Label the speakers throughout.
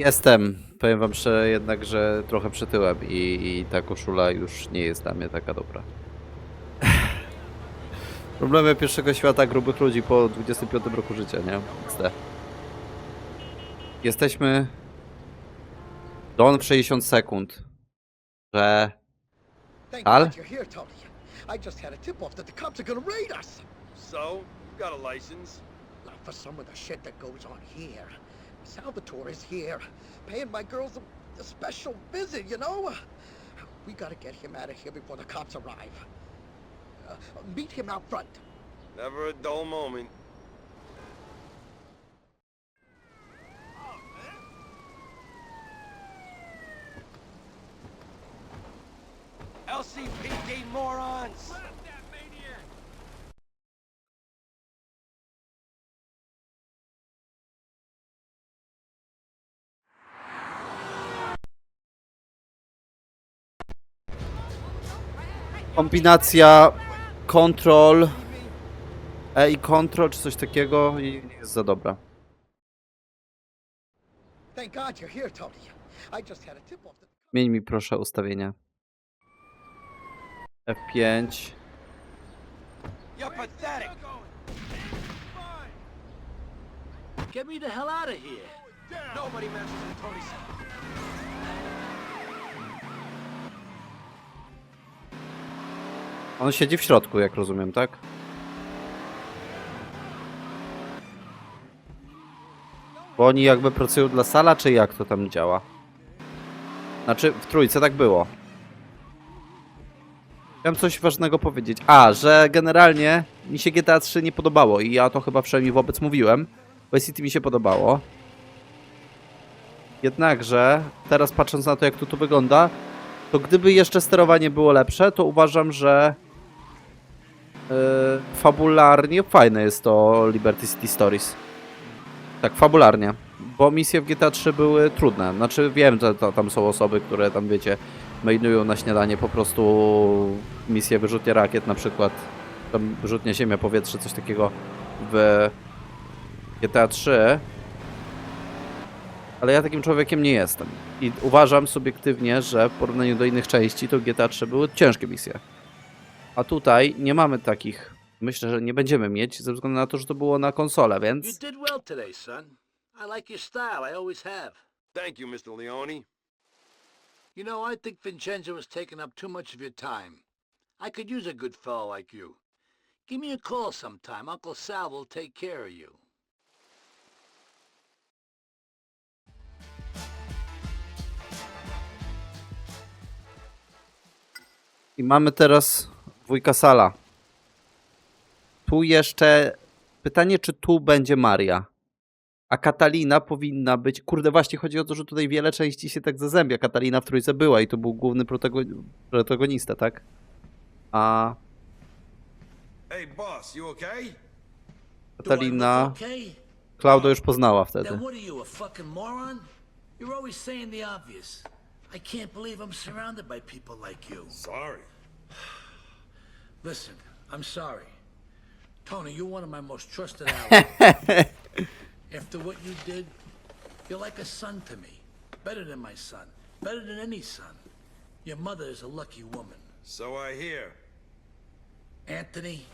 Speaker 1: Jestem. Powiem wam szczerze jednak, że trochę przytyłem i, i ta koszula już nie jest dla mnie taka dobra. Problemy pierwszego świata grubych ludzi po 25 roku życia, nie? XD. Jesteśmy... Don w 60 sekund. Że... Al?
Speaker 2: I just had a tip-off that the cops are gonna raid us.
Speaker 3: So, you got a license?
Speaker 2: Not for some of the shit that goes on here. Salvatore is here, paying my girls a, a special visit, you know? We gotta get him out of here before the cops arrive. Uh, meet him out front.
Speaker 3: Never a dull moment. LCPD morons!
Speaker 1: Kombinacja control E i control czy coś takiego i nie jest za dobra.
Speaker 2: Tony.
Speaker 1: Zmień mi proszę ustawienia. F5.
Speaker 3: You're pathetic!
Speaker 4: Get me the hell out of here.
Speaker 3: Nobody messes with Tony's...
Speaker 1: On siedzi w środku, jak rozumiem, tak? Bo oni jakby pracują dla sala, czy jak to tam działa? Znaczy, w trójce tak było. Chciałem coś ważnego powiedzieć. A, że generalnie mi się GTA 3 nie podobało i ja to chyba przynajmniej wobec mówiłem. Vice City mi się podobało. Jednakże, teraz patrząc na to, jak to tu wygląda, to gdyby jeszcze sterowanie było lepsze, to uważam, że fabularnie fajne jest to Liberty City Stories. Tak, fabularnie. Bo misje w GTA 3 były trudne. Znaczy wiem, że to, tam są osoby, które tam wiecie, mainują na śniadanie po prostu misję wyrzutnie rakiet na przykład. Tam wyrzutnie ziemia, powietrze, coś takiego w GTA 3. Ale ja takim człowiekiem nie jestem. I uważam subiektywnie, że w porównaniu do innych części to GTA 3 były ciężkie misje. A tutaj nie mamy takich. Myślę, że nie będziemy mieć, ze względu na to, że to było na konsolę,
Speaker 4: You
Speaker 1: więc
Speaker 4: did well today, son. I like your style. I always have.
Speaker 3: Thank you, Mr. Leone.
Speaker 4: You know, I think Vincenzo has taken up too much of your time. I could use a good fellow like you. Give me a call sometime. Uncle Sal will take care of you.
Speaker 1: I mamy teraz wujka Sala. Tu jeszcze pytanie, czy tu będzie Maria. A Katalina powinna być. Kurde, właśnie chodzi o to, że tutaj wiele części się tak zazębia. Katalina w trójce była i to był główny protago- protagonista, tak? A
Speaker 3: Hey, boss, you okay?
Speaker 1: Katalina? Klaudo już poznała wtedy.
Speaker 4: Then what are you, a fucking moron? You're always saying the obvious. I can't believe I'm surrounded by people like you.
Speaker 3: Sorry.
Speaker 4: Listen, I'm sorry. Tony, you're one of my most trusted allies. After what you did, you're like a son to me. Better than my son. Better than any son. Your mother is a lucky woman.
Speaker 3: So I hear.
Speaker 4: Anthony,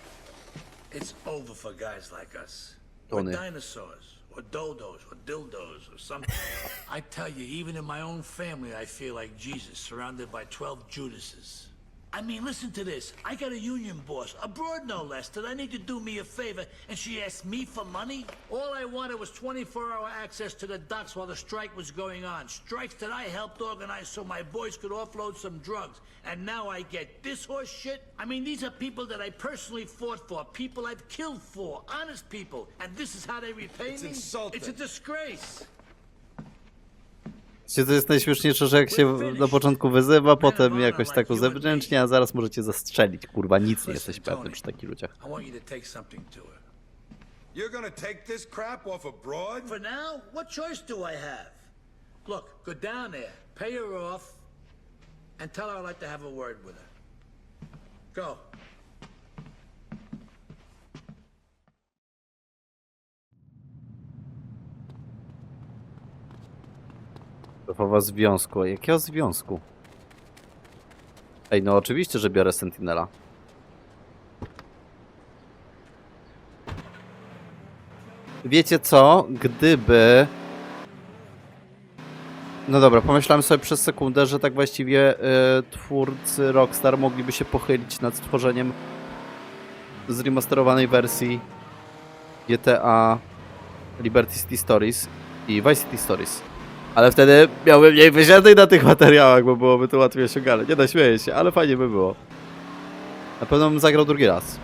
Speaker 4: it's over for guys like us. We're dinosaurs, or dodos, or dildos, or something. I tell you, even in my own family, I feel like Jesus, surrounded by 12 Judases. I mean, listen to this. I got a union boss, abroad no less, that I need to do me a favor, and she asked me for money? All I wanted was 24-hour access to the docks while the strike was going on. Strikes that I helped organize so my boys could offload some drugs. And now I get this horse shit? I mean, these are people that I personally fought for, people I've killed for, honest people. And this is how they repay me.
Speaker 3: It's
Speaker 4: me?
Speaker 3: insulting.
Speaker 4: It's a disgrace.
Speaker 1: Wiecie, To jest najśmieszniejsze, że jak się na początku wyzywa, potem jakoś tak uzewnętrznia, a zaraz możecie zastrzelić. Kurwa, nic nie jesteś pewny przy takich ludziach.
Speaker 3: You're gonna take this crap off abroad?
Speaker 4: For now, what choice do I have? Look, go down there, pay her off, and tell her I'd like to have a word with her. Go.
Speaker 1: Szefowa związku. Jakiego związku? Ej, no oczywiście, że biorę Sentinela. Wiecie co? Gdyby... No dobra, pomyślałem sobie przez sekundę, że tak właściwie y, twórcy Rockstar mogliby się pochylić nad stworzeniem zremasterowanej wersji GTA Liberty City Stories i Vice City Stories. Ale wtedy miałbym mniej wysiadek na tych materiałach, bo byłoby to łatwiej osiągalne. Nie da śmieję się, ale fajnie by było. Na pewno bym zagrał drugi raz.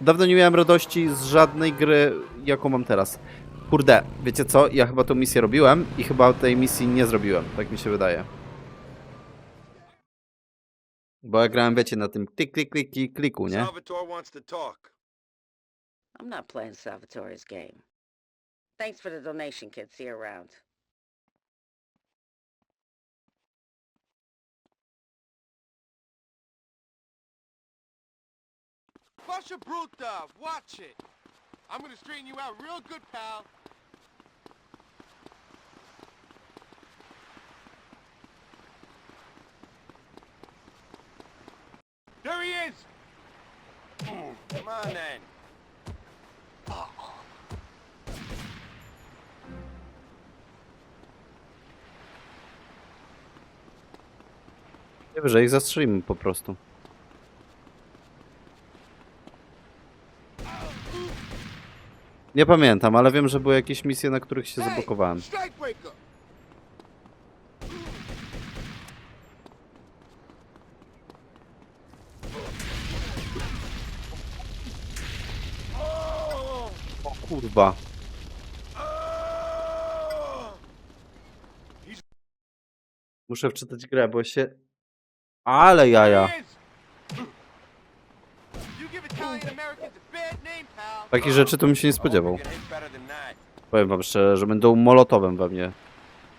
Speaker 1: Dawno nie miałem radości z żadnej gry, jaką mam teraz. Kurde, wiecie co? Ja chyba tą misję robiłem i chyba tej misji nie zrobiłem. Tak mi się wydaje. Bo ja grałem, wiecie, na tym klik, klik, klik, klik, kliku, nie?
Speaker 3: Salvatore wants to talk.
Speaker 5: I'm not playing Salvatore's game. Thanks for the donation, kids. See you around.
Speaker 6: Pasha Bruta, watch it. I'm gonna straighten you out real good, pal. There he is!
Speaker 3: Come on then.
Speaker 1: Najwyżej ich zastrzelimy po prostu. Nie pamiętam, ale wiem, że były jakieś misje, na których się zablokowałem. O kurwa. Muszę wczytać grę, bo się... Ale jaja. Takich rzeczy to bym się nie spodziewał. Powiem wam szczerze, że będą molotowem we mnie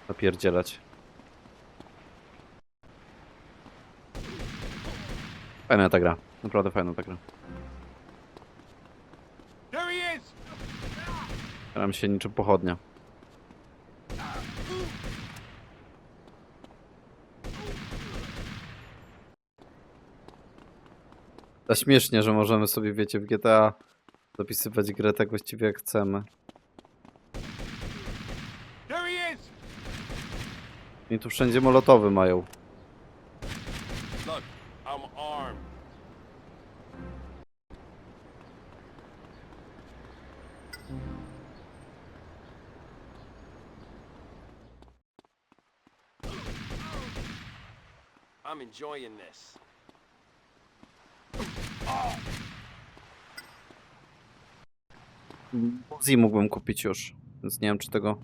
Speaker 1: napierdzielać. Fajna ta gra. Naprawdę fajna ta gra. Gram się niczym pochodnia. To śmiesznie, że możemy sobie, wiecie, w GTA zapisywać grę tak właściwie jak chcemy. I tu wszędzie molotowy mają.
Speaker 3: I'm enjoying this.
Speaker 1: Uzi mógłbym kupić już, więc nie wiem czy tego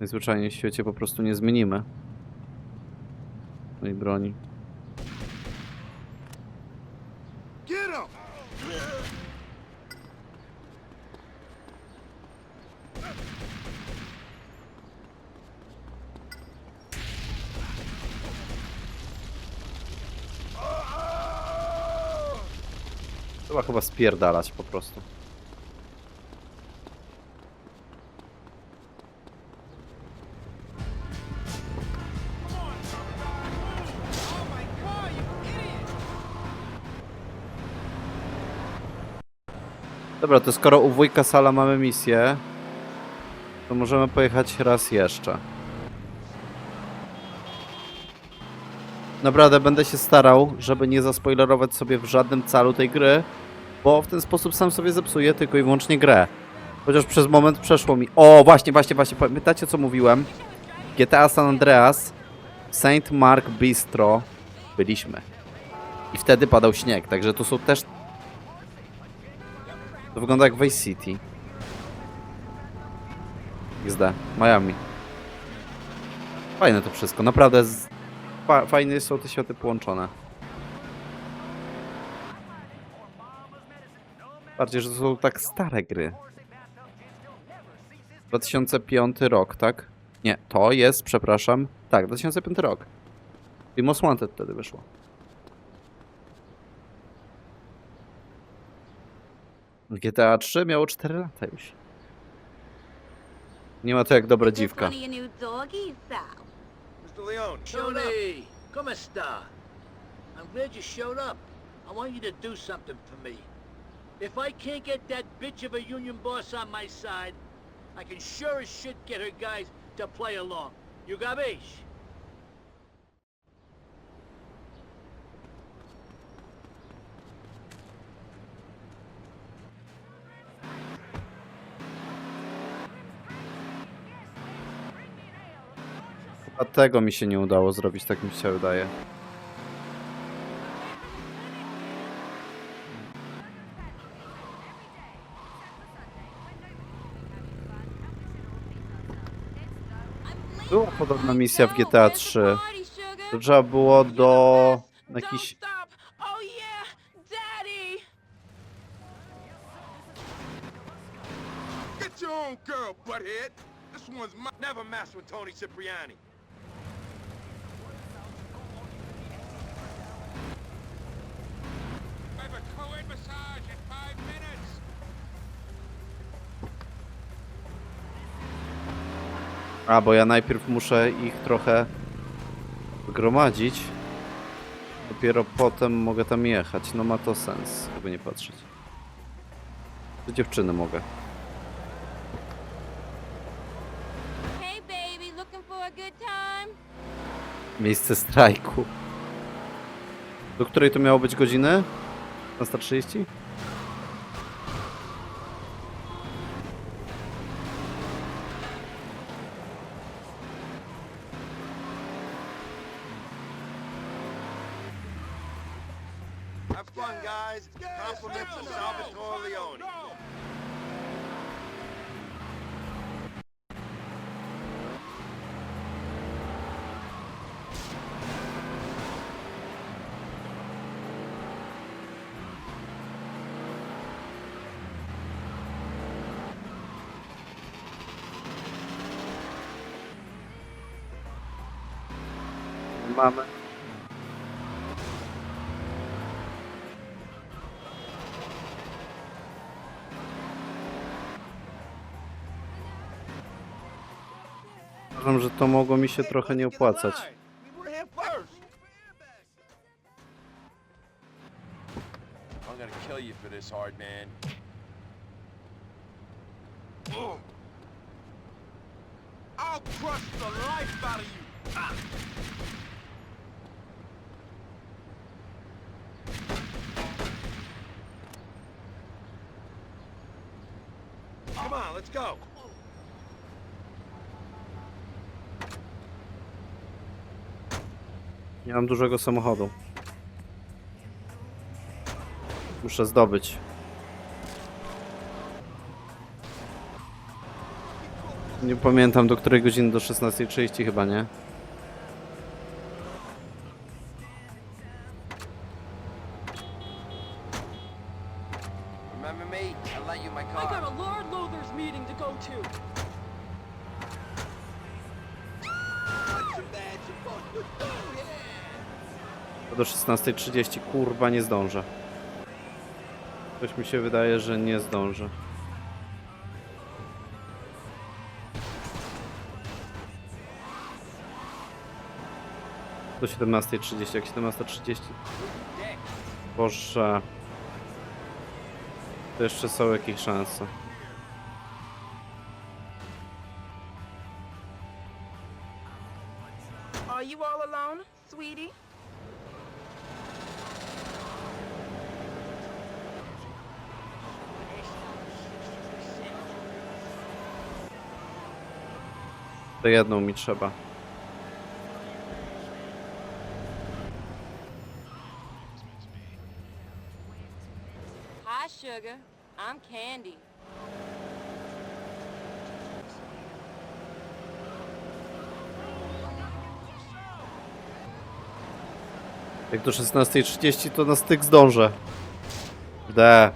Speaker 1: najzwyczajniej w świecie po prostu nie zmienimy. No i broni. Trzeba chyba spierdalać po prostu. Dobra, to skoro u wujka Sala mamy misję, to możemy pojechać raz jeszcze. Naprawdę będę się starał, żeby nie zaspoilerować sobie w żadnym calu tej gry, bo w ten sposób sam sobie zepsuję tylko i wyłącznie grę. Chociaż przez moment przeszło mi... O, właśnie, właśnie, właśnie, pamiętacie co mówiłem? GTA San Andreas, Saint Mark Bistro byliśmy. I wtedy padał śnieg, także to są też to wygląda jak Vice City. XD. Miami. Fajne to wszystko, naprawdę z... Fa fajnie są te światy połączone. Bardziej, że to są tak stare gry. 2005 rok, tak? Nie, to jest, przepraszam. Tak, 2005 rok. I Most Wanted wtedy wyszło. GTA 3 miało 4 lata już. Nie ma to jak dobra dziwka.
Speaker 3: Mr. Leone.
Speaker 4: Tony, come star. I'm glad you showed up. I want you to do something for me. If I can't get that bitch of a union boss on my side, I can sure as shit get her guys to play along. You me?
Speaker 1: A tego mi się nie udało zrobić, tak mi się wydaje. Była podobna misja w GTA 3. To trzeba było do jakiś...
Speaker 6: Girl, butthead. This one's mine.
Speaker 3: Never mess with Tony Cipriani.
Speaker 6: A,
Speaker 1: bo ja najpierw muszę ich trochę gromadzić. Dopiero potem mogę tam jechać. No ma to sens, jakby nie patrzeć. Do dziewczyny mogę. Miejsce strajku. Do której to miało być godziny? 15.30? Mamy. Uważam, że to mogło mi się trochę nie opłacać.
Speaker 3: Come on, let's go.
Speaker 1: Nie mam dużego samochodu. Muszę zdobyć. Nie pamiętam do której godziny, do 16.30 chyba, nie? 16.30, kurwa nie zdążę. Coś mi się wydaje, że nie zdążę. Do 17.30, jak 17.30. Boże. To jeszcze są jakieś szanse. To jedną mi trzeba.
Speaker 7: Hi, sugar. I'm Candy.
Speaker 1: Jak do 16.30 to na styk zdążę. D.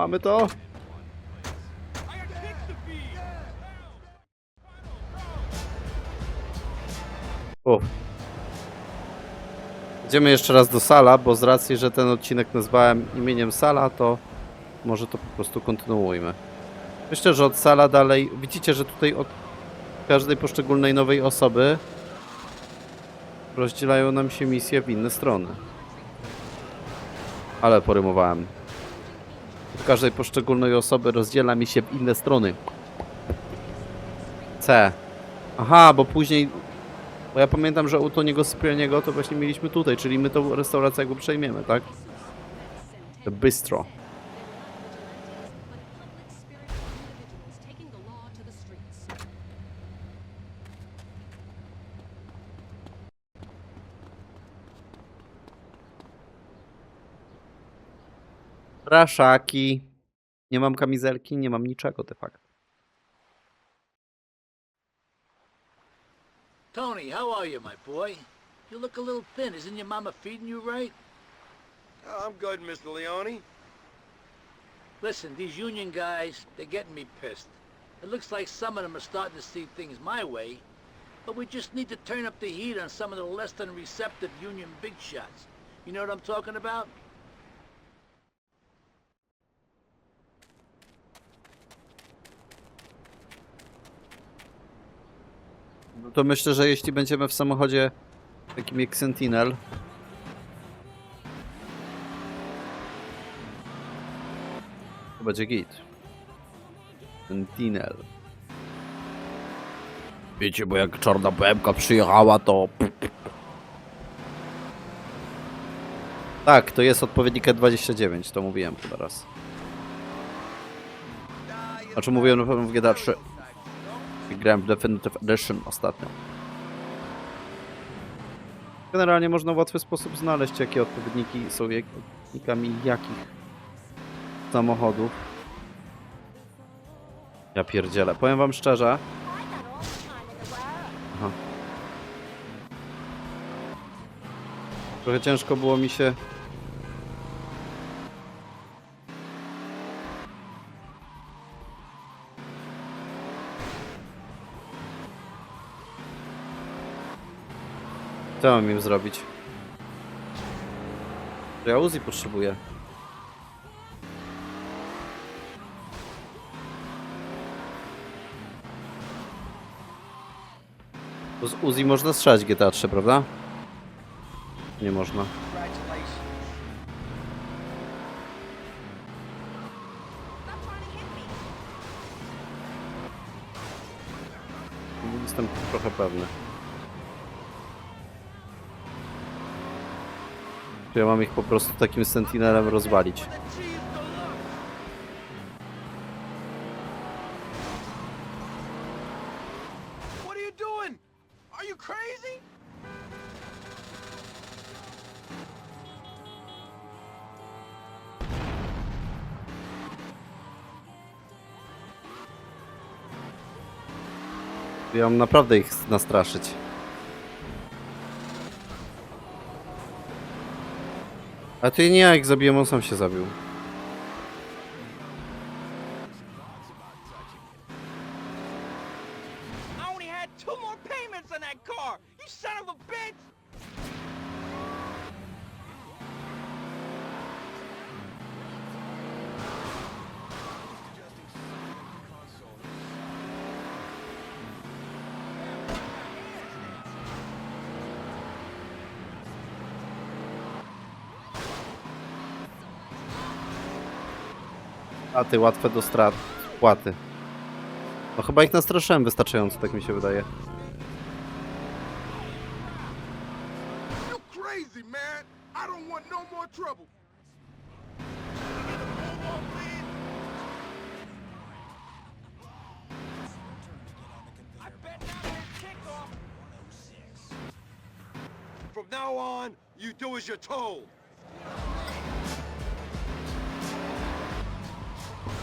Speaker 1: Mamy to? Uf. Idziemy jeszcze raz do Sala, bo z racji, że ten odcinek nazwałem imieniem Sala, to może to po prostu kontynuujmy. Myślę, że od Sala dalej... Widzicie, że tutaj od każdej poszczególnej nowej osoby rozdzielają nam się misje w inne strony. Ale porymowałem. Każdej poszczególnej osoby rozdziela mi się w inne strony. C. Aha, bo później bo ja pamiętam, że u Toniego Sprianiego to właśnie mieliśmy tutaj, czyli my tą restaurację jakby przejmiemy, tak? The Raszaki. Nie mam kamizelki, nie mam niczego de facto.
Speaker 4: Tony, how are you, my boy? You look a little thin. Isn't your mama feeding you right?
Speaker 3: Oh, I'm good, Mr. Leone.
Speaker 4: Listen, these union guys, they're getting me pissed. It looks like some of them are starting to see things my way, but we just need to turn up the heat on some of the less than receptive union big shots. You know what I'm talking about?
Speaker 1: No to myślę, że jeśli będziemy w samochodzie takim jak Sentinel. To będzie git. Sentinel. Wiecie, bo jak czarna BMK przyjechała, to... Tak, to jest odpowiednik E29, to mówiłem chyba raz. Znaczy mówiłem na pewno w GTA 3. Grałem w Definitive Edition ostatnio. Generalnie można w łatwy sposób znaleźć, jakie odpowiedniki są odpowiednikami jakich samochodów. Ja pierdzielę. Powiem wam szczerze. Aha. Trochę ciężko było mi się Co mam im zrobić? Ja Uzi potrzebuję. Bo z Uzi można strzelać GTA 3, prawda? Nie można. Jestem trochę pewny. Czy ja mam ich po prostu takim sentinelem rozwalić? Ja mam naprawdę ich nastraszyć. A ty nie, jak zabiłem, on sam się zabił.
Speaker 6: A
Speaker 1: ty łatwe do strat, płaty. No chyba ich nastraszyłem wystarczająco, tak mi się wydaje.
Speaker 6: No.
Speaker 3: From now on, you do as you're told.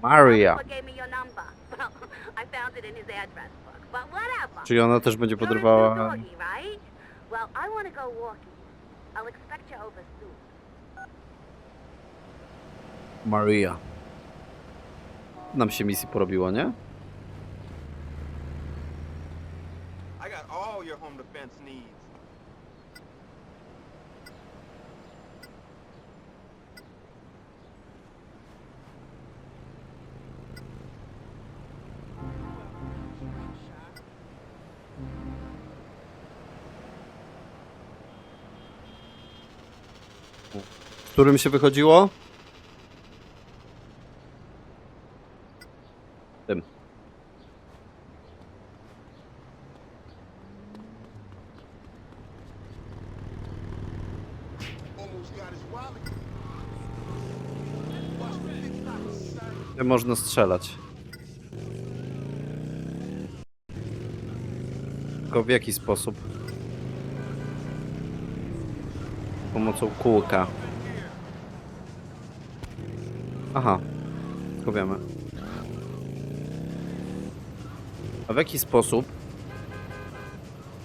Speaker 7: walking. I'll expect you over soon.
Speaker 1: Maria. Nam się misji porobiło, nie?
Speaker 6: I got all your home defense needs.
Speaker 1: Którym się wychodziło? Tym. Tym można strzelać. Tylko w jaki sposób? Pomocą kółka. Aha. Tylko wiemy. A w jaki sposób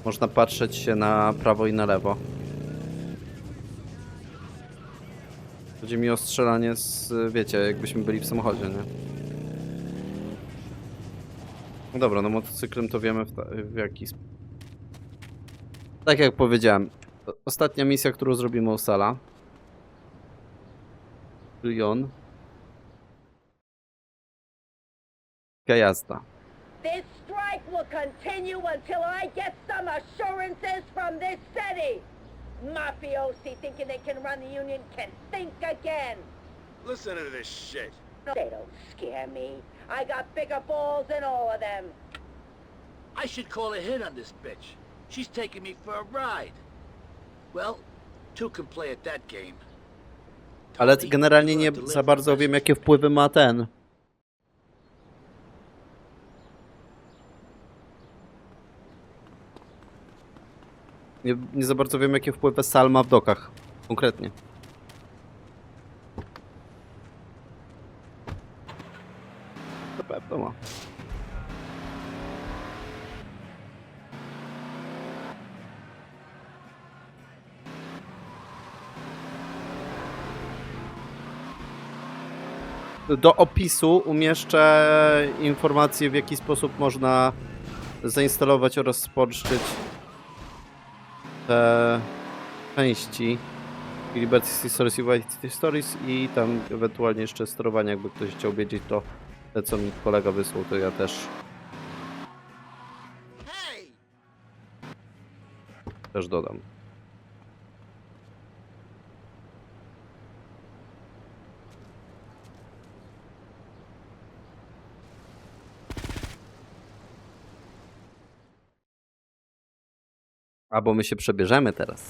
Speaker 1: można patrzeć się na prawo i na lewo? Chodzi mi o strzelanie z, wiecie, jakbyśmy byli w samochodzie, nie? No dobra, no motocyklem to wiemy w, ta, w jaki sposób. Tak jak powiedziałem, ostatnia misja, którą zrobimy u Sala. Lyon. Jazda.
Speaker 5: This strike will continue until I get some assurances from this city. Mafiosi thinking they can run the union can think again.
Speaker 3: Listen to this shit.
Speaker 5: They don't scare me. I got bigger balls than all of them.
Speaker 4: I should call a hit on this bitch. She's taking me for a ride.
Speaker 1: Ale generalnie nie za bardzo wiem, jakie wpływy ma ten. Nie, nie za bardzo wiem, jakie wpływy Sal ma w dokach. Konkretnie. Na pewno ma. Do opisu umieszczę informacje, w jaki sposób można zainstalować oraz spolszczyć te części Liberty Stories i White Stories i tam ewentualnie jeszcze sterowanie, jakby ktoś chciał wiedzieć, to te, co mi kolega wysłał, to ja też, też dodam. Albo my się przebierzemy teraz.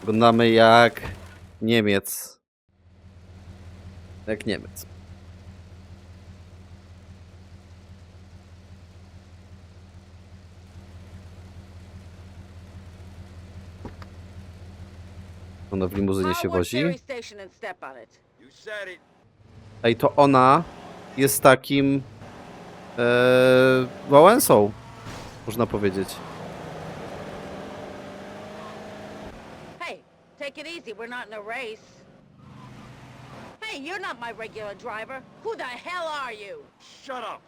Speaker 1: Wyglądamy jak Niemiec. Jak Niemiec. Ona w limuzynie się wozi. Ej, to ona jest takim e, Wałęsą, można powiedzieć.
Speaker 5: Hey, take it easy. We're not in a race. Hey, you're not my regular driver. Who the hell are you?
Speaker 3: Shut up.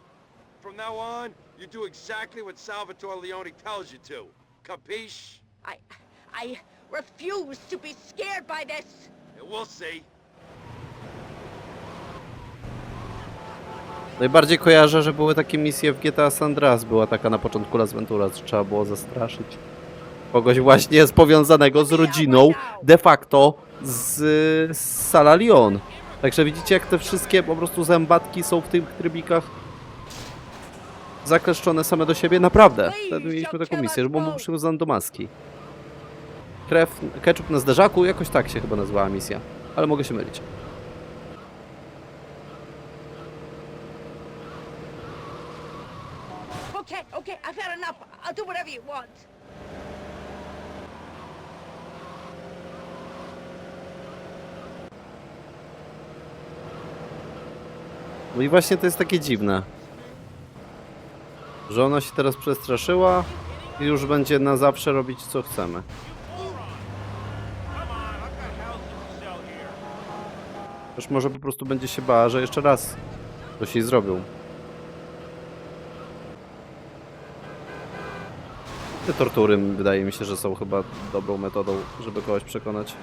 Speaker 3: From now on, you do exactly what Salvatore Leone tells you to. Capiche?
Speaker 5: I, I refuse to be scared by this.
Speaker 3: And we'll see.
Speaker 1: Najbardziej kojarzę, że były takie misje w GTA San Andreas. Była taka na początku Las Venturas, że trzeba było zastraszyć kogoś właśnie z powiązanego z rodziną de facto z, z Sala Lyon. Także widzicie, jak te wszystkie po prostu zębatki są w tych trybikach zakleszczone same do siebie. Naprawdę. Wtedy mieliśmy taką misję, że był przywiązany do maski. Krew, ketchup na zderzaku, jakoś tak się chyba nazywała misja. Ale mogę się mylić.
Speaker 5: I'll do whatever you want.
Speaker 1: No i właśnie to jest takie dziwne, że ona się teraz przestraszyła i już będzie na zawsze robić co chcemy. Też może po prostu będzie się bała, że jeszcze raz coś jej zrobią. Te tortury wydaje mi się, że są chyba dobrą metodą, żeby kogoś przekonać.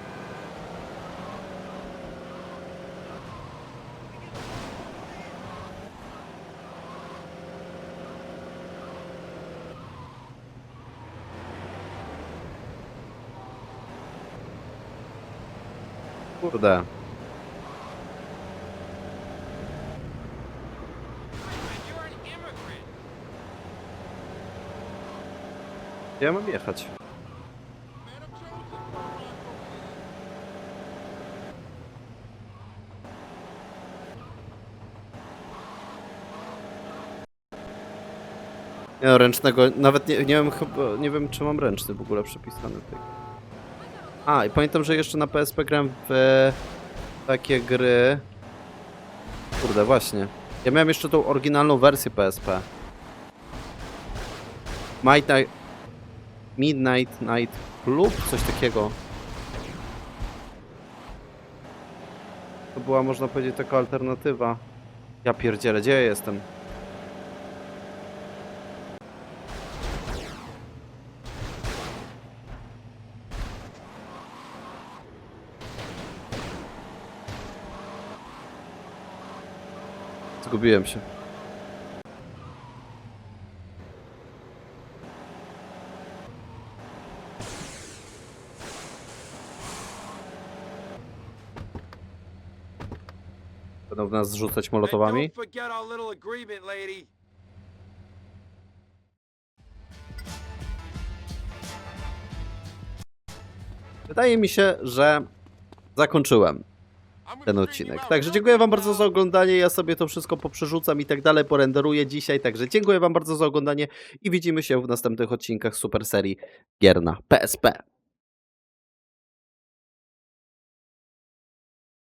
Speaker 1: Kurde. Gdzie ja mam jechać? Nie no, ręcznego, nawet nie, nie wiem chyba, nie wiem czy mam ręczny w ogóle przypisany tutaj. A, i pamiętam, że jeszcze na PSP grałem w takie gry. Kurde, właśnie. Ja miałem jeszcze tą oryginalną wersję PSP. Might. Midnight Night Club? Coś takiego. To była, można powiedzieć, taka alternatywa. Ja pierdzielę, gdzie ja jestem? Zgubiłem się. W nas zrzucać molotowami. Wydaje mi się, że zakończyłem ten odcinek. Także dziękuję wam bardzo za oglądanie. Ja sobie to wszystko poprzerzucam i tak dalej, porenderuję dzisiaj. Także dziękuję wam bardzo za oglądanie i widzimy się w następnych odcinkach super serii gier na PSP.